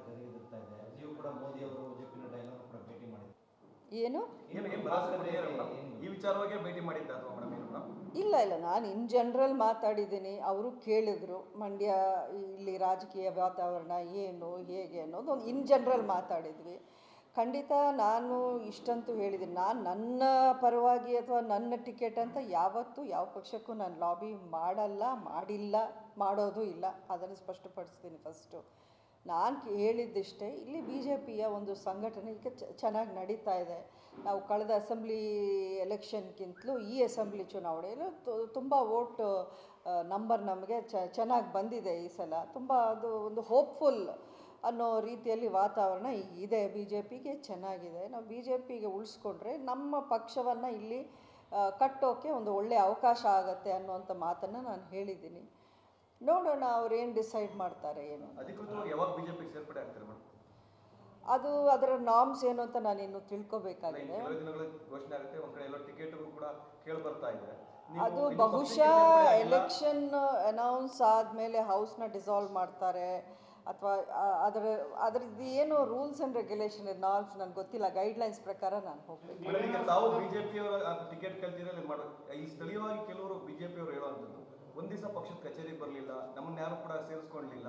ಇದೆ ನೀವು ಕೂಡ ಮೋದಿ ಅವರು ಎಲ್ಲರೂ ಕೂಡ ಭೇಟಿ ಮಾಡಿದ್ರು. ಏನು? ಈ ವಿಚಾರವಾಗಿ ಭೇಟಿ ಮಾಡಿದ್ದ ಇಲ್ಲ ಇಲ್ಲ. ನಾನು ಇನ್ ಜನರಲ್ ಮಾತಾಡಿದ್ದೀನಿ. ಅವರು ಕೇಳಿದ್ರು ಮಂಡ್ಯ ಇಲ್ಲಿ ರಾಜಕೀಯ ವಾತಾವರಣ ಏನು ಹೇಗೆ ಅನ್ನೋದು ಒಂದು ಇನ್ ಜನರಲ್ ಮಾತಾಡಿದ್ವಿ. ಖಂಡಿತ ನಾನು ಇಷ್ಟಂತೂ ಹೇಳಿದ್ದೀನಿ. ನಾನು ನನ್ನ ಪರವಾಗಿ ಅಥವಾ ನನ್ನ ಟಿಕೆಟ್ ಅಂತ ಯಾವತ್ತೂ ಯಾವ ಪಕ್ಷಕ್ಕೂ ನಾನು ಲಾಬಿ ಮಾಡಲ್ಲ ಮಾಡಿಲ್ಲ ಮಾಡೋದು ಇಲ್ಲ. ಅದನ್ನು ಸ್ಪಷ್ಟಪಡಿಸ್ತೀನಿ ಫಸ್ಟು ನಾನು ಹೇಳಿದ್ದಿಷ್ಟೇ, ಇಲ್ಲಿ ಬಿ ಜೆ ಪಿಯ ಒಂದು ಸಂಘಟನೆ ಈಗ ಚೆನ್ನಾಗಿ ನಡೀತಾ ಇದೆ. ನಾವು ಕಳೆದ ಅಸೆಂಬ್ಲಿ ಎಲೆಕ್ಷನ್ಗಿಂತಲೂ ಈ ಅಸೆಂಬ್ಲಿ ಚುನಾವಣೆಯಲ್ಲಿ ತುಂಬ ವೋಟ್ ನಂಬರ್ ನಮಗೆ ಚೆನ್ನಾಗಿ ಬಂದಿದೆ ಈ ಸಲ. ತುಂಬ ಅದು ಒಂದು ಹೋಪ್ಫುಲ್ ಅನ್ನೋ ರೀತಿಯಲ್ಲಿ ವಾತಾವರಣ ಇದೆ. ಬಿ ಜೆ ಪಿಗೆ ಚೆನ್ನಾಗಿದೆ. ನಾವು ಬಿ ಜೆ ಪಿಗೆ ಉಳಿಸ್ಕೊಂಡ್ರೆ ನಮ್ಮ ಪಕ್ಷವನ್ನು ಇಲ್ಲಿ ಕಟ್ಟೋಕ್ಕೆ ಕಟ್ಟೋಕೆ ಒಂದು ಒಳ್ಳೆಯ ಅವಕಾಶ ಆಗುತ್ತೆ ಅನ್ನುವಂಥ ಮಾತನ್ನು ನಾನು ಹೇಳಿದ್ದೀನಿ. ನೋಡೋಣ ಅವ್ರು ಏನು ಡಿಸೈಡ್ ಮಾಡ್ತಾರೆ ಏನು? ಅದು ಅದರ ನಾಮ್ಸ್ ಏನು ಅಂತ ನಾನು ಇನ್ನು ತಿಳ್ಕೊಬೇಕಾಗಿದೆ ಅದು ಬಹುಶಃ ಎಲೆಕ್ಷನ್ ಅನೌನ್ಸ್ ಆದಮೇಲೆ ಹೌಸ್ನ ಡಿಸಾಲ್ವ್ ಮಾಡ್ತಾರೆ ಅಥವಾ ಅದರ ಅದರದ್ದು ಏನು ರೂಲ್ಸ್ ಆ್ಯಂಡ್ ರೆಗ್ಯುಲೇಷನ್ ನಾರ್ಮ್ಸ್ ನನಗೆ ಗೊತ್ತಿಲ್ಲ ಗೈಡ್ಲೈನ್ಸ್ ಪ್ರಕಾರ ನಾನು ಸ್ಥಳೀಯವಾಗಿ ಕೆಲವರು ಒಂದ್ ದಿವಸ ಪಕ್ಷದ ಕಚೇರಿಗೆ ಬರಲಿಲ್ಲ ನಮ್ಮನ್ನ ಯಾರು ಕೂಡ ಸೇರಿಸ್ಕೊಳ್ಳಿಲ್ಲ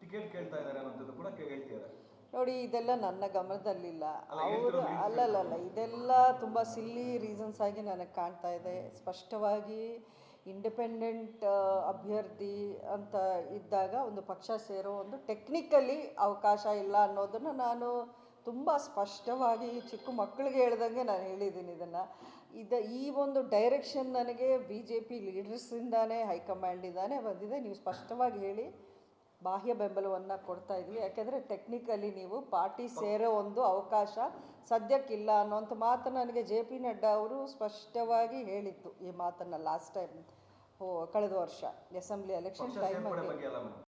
ಟಿಕೆಟ್ ಕೇಳ್ತಾ ಇದ್ದಾರೆ ಅನ್ನೋಂಥದ್ದು ಕೂಡ ಹೇಳ್ತಿದ್ದಾರೆ. ನೋಡಿ ಇದೆಲ್ಲ ನನ್ನ ಗಮನದಲ್ಲಿಲ್ಲ. ಅಲ್ಲ, ಅವರು ಅಲ್ಲಲ್ಲ ಇದೆಲ್ಲ ತುಂಬ ಸಿಲ್ಲಿ ರೀಸನ್ಸ್ ಆಗಿ ನನಗೆ ಕಾಣ್ತಾ ಇದೆ. ಸ್ಪಷ್ಟವಾಗಿ ಇಂಡಿಪೆಂಡೆಂಟ್ ಅಭ್ಯರ್ಥಿ ಅಂತ ಇದ್ದಾಗ ಒಂದು ಪಕ್ಷ ಸೇರೋ ಒಂದು ಟೆಕ್ನಿಕಲಿ ಅವಕಾಶ ಇಲ್ಲ ಅನ್ನೋದನ್ನು ನಾನು ತುಂಬ ಸ್ಪಷ್ಟವಾಗಿ ಚಿಕ್ಕ ಮಕ್ಕಳಿಗೆ ಹೇಳ್ದಂಗೆ ನಾನು ಹೇಳಿದ್ದೀನಿ ಇದನ್ನು. ಇದ ಈ ಒಂದು ಡೈರೆಕ್ಷನ್ ನನಗೆ ಬಿ ಜೆ ಪಿ ಲೀಡರ್ಸಿಂದಾನೇ ಹೈಕಮಾಂಡಿಂದಾನೇ ಬಂದಿದೆ. ನೀವು ಸ್ಪಷ್ಟವಾಗಿ ಹೇಳಿ ಬಾಹ್ಯ ಬೆಂಬಲವನ್ನು ಕೊಡ್ತಾ ಇದ್ವಿ. ಯಾಕೆಂದರೆ ಟೆಕ್ನಿಕಲಿ ನೀವು ಪಾರ್ಟಿ ಸೇರೋ ಒಂದು ಅವಕಾಶ ಸದ್ಯಕ್ಕಿಲ್ಲ ಅನ್ನೋಂಥ ಮಾತು ನನಗೆ ಜೆ ಪಿ ನಡ್ಡಾ ಅವರು ಸ್ಪಷ್ಟವಾಗಿ ಹೇಳಿತ್ತು ಈ ಮಾತನ್ನು ಲಾಸ್ಟ್ ಟೈಮ್ ಓ ಕಳೆದ ವರ್ಷ ಅಸೆಂಬ್ಲಿ ಎಲೆಕ್ಷನ್ ಟೈಮಲ್ಲಿ